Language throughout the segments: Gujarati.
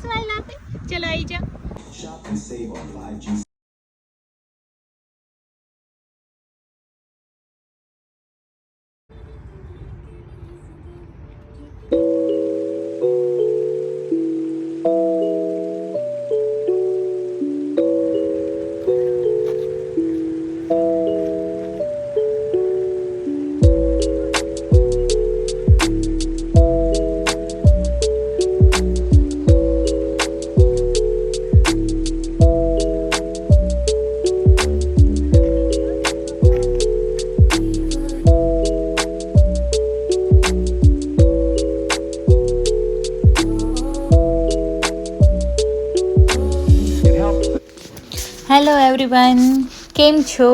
સ્માઈલ આપે. ચલો આવી જાઓ. એવરીવન કેમ છો?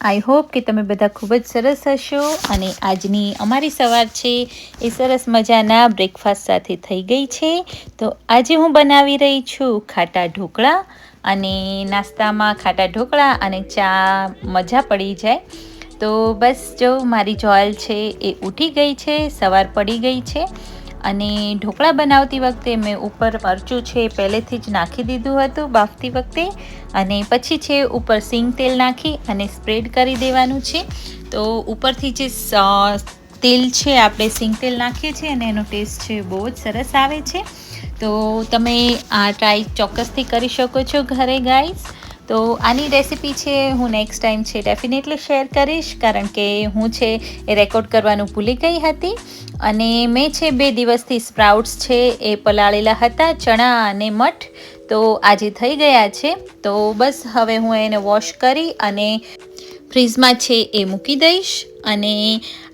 આઈ હોપ કે તમે બધા ખૂબ જ સરસ હશો અને આજની અમારી સવાર છે એ સરસ મજાના બ્રેકફાસ્ટ સાથે થઈ ગઈ છે. તો આજે હું બનાવી રહી છું ખાટા ઢોકળા અને નાસ્તામાં ખાટા ઢોકળા અને ચા મજા પડી જાય. તો બસ જો મારી જોયલ છે એ ઉઠી ગઈ છે, સવાર પડી ગઈ છે. અને ઢોકળા બનાવતી વખતે મેં ઉપર મરચું છે પહેલેથી જ નાખી દીધું હતું બાફતી વખતે. અને પછી છે ઉપર સિંગ તેલ નાખી અને સ્પ્રેડ કરી દેવાનું છે. તો ઉપરથી જે તેલ છે આપણે સિંગ તેલ નાખીએ છીએ અને એનો ટેસ્ટ છે બહુ જ સરસ આવે છે. તો તમે આ ટ્રાય ચોક્કસથી કરી શકો છો ઘરે ગાઈસ તો આની રેસિપી છે, હું નેક્સ્ટ ટાઈમ છે ડેફિનેટલી શેર કરીશ, કારણ કે હું છે એ રેકોર્ડ કરવાનું ભૂલી ગઈ હતી. અને મેં છે બે દિવસથી સ્પ્રાઉટ્સ છે, એ પલાળેલા હતા, ચણા અને મઠ. તો આજે થઈ ગયા છે. તો બસ હવે હું એને વોશ કરી અને ફ્રીઝમાં છે એ મૂકી દઈશ. અને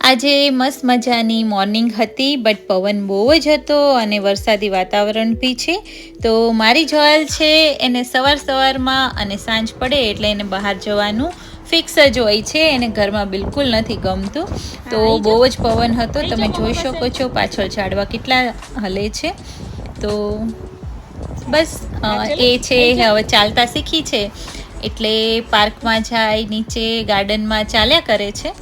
આજે મસ્ત મજાની મોર્નિંગ હતી બટ પવન બહુ જ હતો અને વરસાદી વાતાવરણ બી છે. તો મારી જોયલ છે એને સવાર સવારમાં અને સાંજ પડે એટલે એને બહાર જવાનું ફિક્સ જ હોય છે. એને ઘરમાં બિલકુલ નથી ગમતું. તો બહુ જ પવન હતો. તમે જોઈ શકો છો પાછળ ઝાડવા કેટલા હલે છે. તો બસ એ છે હવે ચાલતા શીખી છે. એટલે પાર્કમાં જાય નીચે ગાર્ડનમાં ચાલ્યા કરે છે.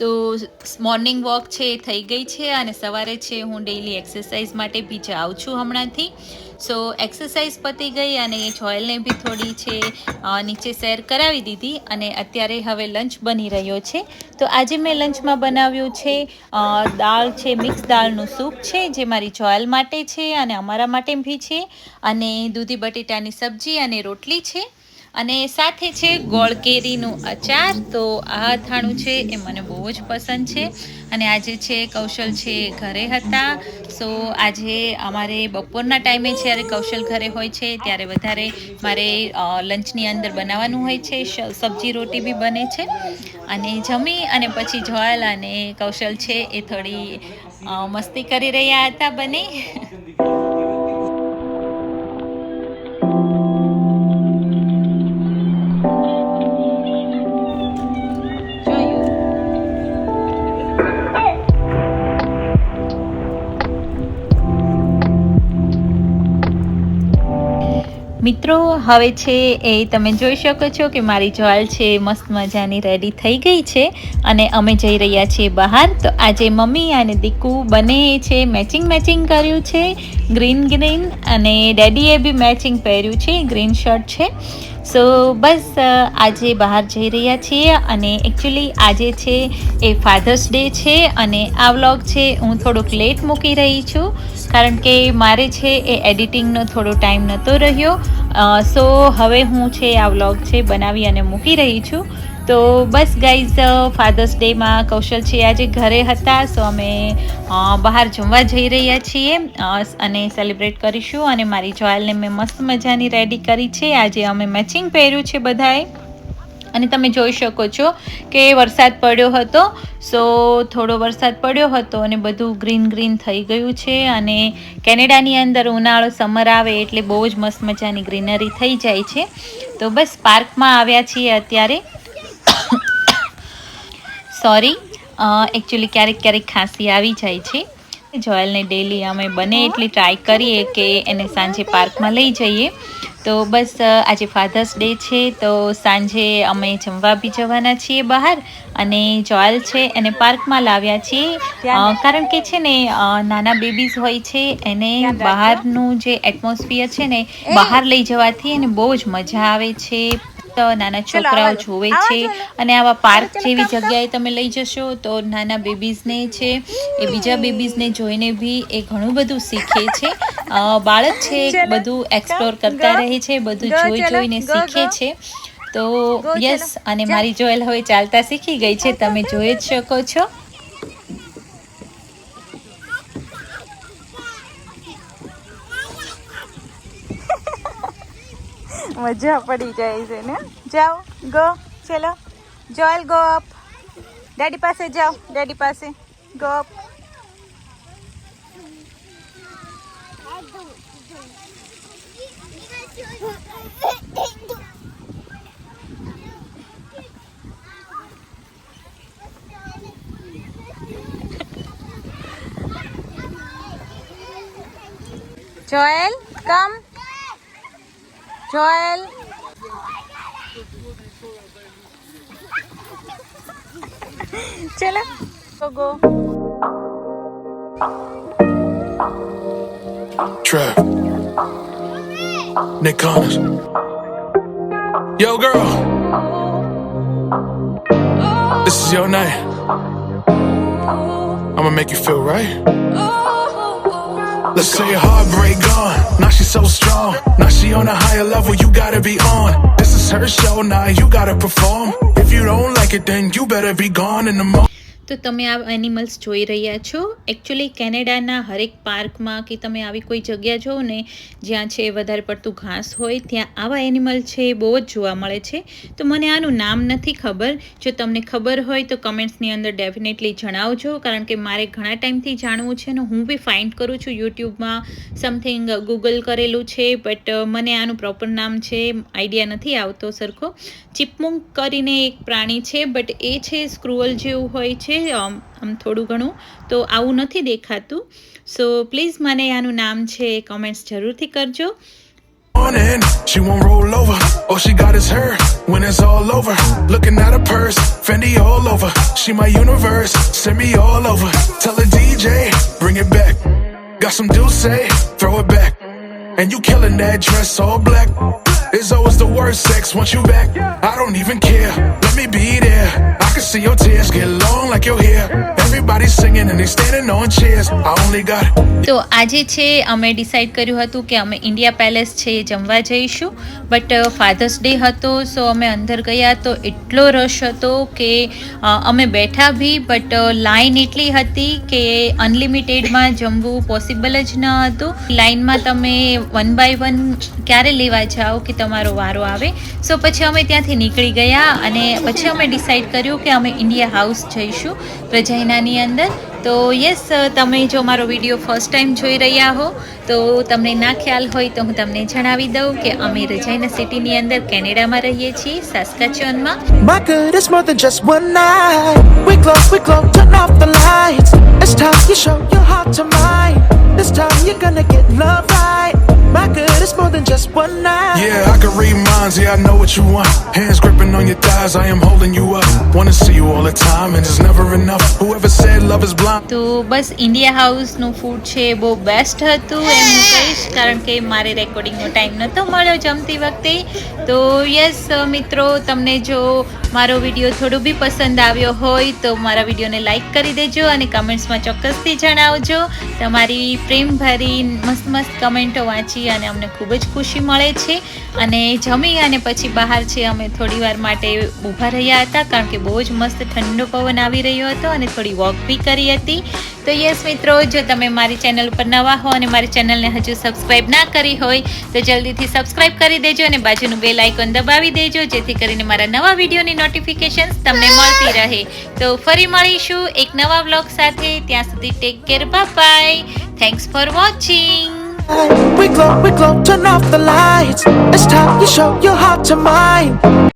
તો મોર્નિંગ વોક છે એ થઈ ગઈ છે અને સવારે છે હું ડેઈલી એક્સરસાઇઝ માટે બી જાઉં છું હમણાંથી. સો એક્સરસાઇઝ પતી ગઈ અને જોયલને બી થોડી છે નીચે શેર કરાવી દીધી અને અત્યારે હવે લંચ બની રહ્યો છે. તો આજે મેં લંચમાં બનાવ્યું છે દાળ છે મિક્સ દાળનું સૂપ છે, જે મારી જોયલ માટે છે અને અમારા માટે બી છે. અને દૂધી બટેટાની સબ્જી અને રોટલી છે. અને સાથે છે ગોળ કેરીનું અચાર. તો આ અથાણું છે એ મને બહુ જ પસંદ છે. અને આજે છે કૌશલ છે ઘરે હતા. સો આજે અમારે બપોરના ટાઈમે જ્યારે કૌશલ ઘરે હોય છે ત્યારે વધારે મારે લંચની અંદર બનાવવાનું હોય છે. સબ્જી રોટી બી બને છે. અને જમી અને પછી જોયલ અને કૌશલ છે એ થોડી મસ્તી કરી રહ્યા હતા બને. મિત્રો, હવે છે એ તમે જોઈ શકો છો કે મારી જ્વાલ છે મસ્ત મજાની રેડી થઈ ગઈ છે અને અમે જઈ રહ્યા છીએ બહાર. તો આજે મમ્મી અને દીકુ બંને છે મેચિંગ મેચિંગ કર્યું છે. ગ્રીન ગ્રીન અને ડેડીએ બી મેચિંગ પહેર્યું છે ગ્રીન શર્ટ છે. સો બસ આજે બહાર જઈ રહ્યા છીએ અને એકચ્યુઅલી આજે છે એ ફાધર્સ ડે છે અને આ વ્લોગ છે હું થોડુંક લેટ મૂકી રહી છું. કારણ કે મારે છે એ એડિટિંગનો થોડો ટાઈમ નહોતો રહ્યો. સો હવે હું છે આ વ્લોગ છે બનાવી અને મૂકી રહી છું. તો બસ ગાઈઝ ફાધર્સ ડેમાં કૌશલ છે આજે ઘરે હતા, સો અમે બહાર જમવા જઈ રહ્યા છીએ અને સેલિબ્રેટ કરીશું અને મારી જોયલને મેં મસ્ત મજાની રેડી કરી છે. આજે અમે મેચિંગ પહેર્યું છે બધાએ. અને તમે જોઈ શકો છો કે વરસાદ પડ્યો હતો. સો થોડો વરસાદ પડ્યો હતો અને બધું ગ્રીન ગ્રીન થઈ ગયું છે અને કેનેડાની અંદર ઉનાળો સમર આવે એટલે બહુ જ મસ્ત મજાની ગ્રીનરી થઈ જાય છે. તો બસ પાર્કમાં આવ્યા છીએ અત્યારે. સોરી એકચ્યુઅલી ક્યારેક ક્યારેક ખાંસી આવી જાય છે. જોયલને ડેલી અમે બને એટલી ટ્રાય કરીએ કે એને સાંજે પાર્કમાં લઈ જઈએ. તો બસ આજે ફાધર્સ ડે છે તો સાંજે અમે જમવા બી જવાના છીએ બહાર અને જોયલ છે એને પાર્કમાં લાવ્યા છીએ. કારણ કે છે ને નાના બેબીઝ હોય છે એને બહારનું જે એટમોસ્ફિયર છે ને બહાર લઈ જવાથી એને બહુ જ મજા આવે છે. તો નાના છોકરાઓ જોવે છે અને આવા પાર્ક જેવી જગ્યાએ તમે લઈ જશો તો નાના બેબીઝને છે એ બીજા બેબીઝને જોઈને બી એ ઘણું બધું શીખે છે. બાળક છે બધું એક્સપ્લોર કરતા રહે છે બધું જોઈ જોઈને શીખે છે. તો યસ અને મારી જોયેલ હવે ચાલતા શીખી ગઈ છે તમે જોઈ જ શકો છો. મજા પડી જાય છે ને જાઓ ગો ચલો જોયલ ગો અપ ડેડી પાસે જાઓ ડેડી પાસે go up Joel come Sohel চলো go. Trap. Nick Connors. Yo, girl. This is your night. I'ma make you feel right. Let's say heartbreak gone. Now she's so strong. Now she on a higher level. You gotta be on. This is her show. Now you gotta perform. If you don't like it, then you better be gone in the morning. તો તમે આ એનિમલ્સ જોઈ રહ્યા છો. એકચ્યુઅલી કેનેડાના હરેક પાર્કમાં કે તમે આવી કોઈ જગ્યા જોવો ને, જ્યાં છે વધારે પડતું ઘાસ હોય, ત્યાં આવા એનિમલ છે એ બહુ જ જોવા મળે છે. તો મને આનું નામ નથી ખબર. જો તમને ખબર હોય તો કમેન્ટ્સની અંદર ડેફિનેટલી જણાવજો, કારણ કે મારે ઘણા ટાઈમથી જાણવું છે ને હું બી ફાઇન્ડ કરું છું યુટ્યુબમાં સમથિંગ ગૂગલ કરેલું છે બટ મને આનું પ્રોપર નામ છે આઈડિયા નથી આવતો સરખો. ચિપમુંગ કરીને એક પ્રાણી છે બટ એ છે સ્ક્રુઅલ જેવું હોય છે. આમ આમ થોડું ઘણું તો આવું નથી દેખાતું સો પ્લીઝ મને આનું નામ છે કમેન્ટ્સ જરૂરથી કરજો morning, she won't roll over. All she got is her when it's all over. Looking at her purse, Fendi all over. She my universe, send me all over. Tell the DJ, bring it back. Got some say, throw it back. And you killing that dress all black. It's always the worst sex once you back. I don't even care, let me be there. I can see your tears get long like your hair. Everybody's singing and they standing on chairs. I only got તો આજે છે અમે ડિસાઈડ કર્યું હતું કે અમે ઇન્ડિયા પેલેસ છે એ જમવા જઈશું બટ ફાધર્સ ડે હતો સો અમે અંદર ગયા તો એટલો રશ હતો કે અમે બેઠા બી બટ લાઈન એટલી હતી કે અનલિમિટેડમાં જમવું પોસિબલ જ ન હતું લાઈનમાં તમે વન બાય વન ક્યારે લેવા જાઓ કે તમારો વારો આવે સો પછી અમે ત્યાંથી નીકળી ગયા અને પછી અમે ડિસાઈડ કર્યું કે અમે ઇન્ડિયા હાઉસ જઈશું રજાઈનાની અંદર તો યસ તમે જો મારો વીડિયો ફર્સ્ટ ટાઈમ જોઈ રહ્યા હો તો તમને ના ખ્યાલ હોય તો હું તમને જણાવી દઉં કે અમે રજાઈના સિટીની અંદર કેનેડામાં રહીએ છીએ સાસ્કાચોનમાં My good, it's more than just one night. We glow, we glow, turn off the lights. It's time time you're gonna get love right. My good, is more than just one night. Yeah, I can read minds, yeah, I know what you want. Hands gripping on your thighs, I am holding you up. Wanna see you all the time, and it's never enough. Whoever said love is blind. તો બસ ઇન્ડિયા હાઉસનું ફૂડ છે એ બહુ બેસ્ટ હતું એમ હું કહીશ કારણ કે મારે રેકોર્ડિંગનો ટાઈમ નહોતો મળ્યો જમતી વખતે તો યસ મિત્રો તમને જો મારો વીડિયો થોડો બી પસંદ આવ્યો હોય તો મારા વિડીયોને લાઈક કરી દેજો અને કમેન્ટ્સમાં ચોક્કસથી જણાવજો તમારી પ્રેમભરી મસ્ત મસ્ત કમેન્ટો વાંચી અને અમને ખૂબ જ ખુશી મળે છે. અને જમી અને પછી બહાર છે, અમે થોડી વાર માટે ઊભા રહ્યા હતા, કારણ કે બહુ જ મસ્ત ઠંડો પવન આવી રહ્યો હતો અને થોડી વોક બી કરી હતી. તો યસ મિત્રો, જો તમે મારી ચેનલ ઉપર નવા હો અને મારી ચેનલને હજુ સબસ્ક્રાઈબ ના કરી હોય, તો જલ્દીથી સબસ્ક્રાઈબ કરી દેજો અને બાજુનું બેલ આઇકોન દબાવી દેજો, જેથી કરીને મારા નવા વિડીયોની નોટિફિકેશન્સ તમને મળતી રહે. તો ફરી મળીશું એક નવા વ્લોગ સાથે. ત્યાં સુધી take care bye thanks for watching We glow, we glow, turn off the lights. It's time you show your heart to mine.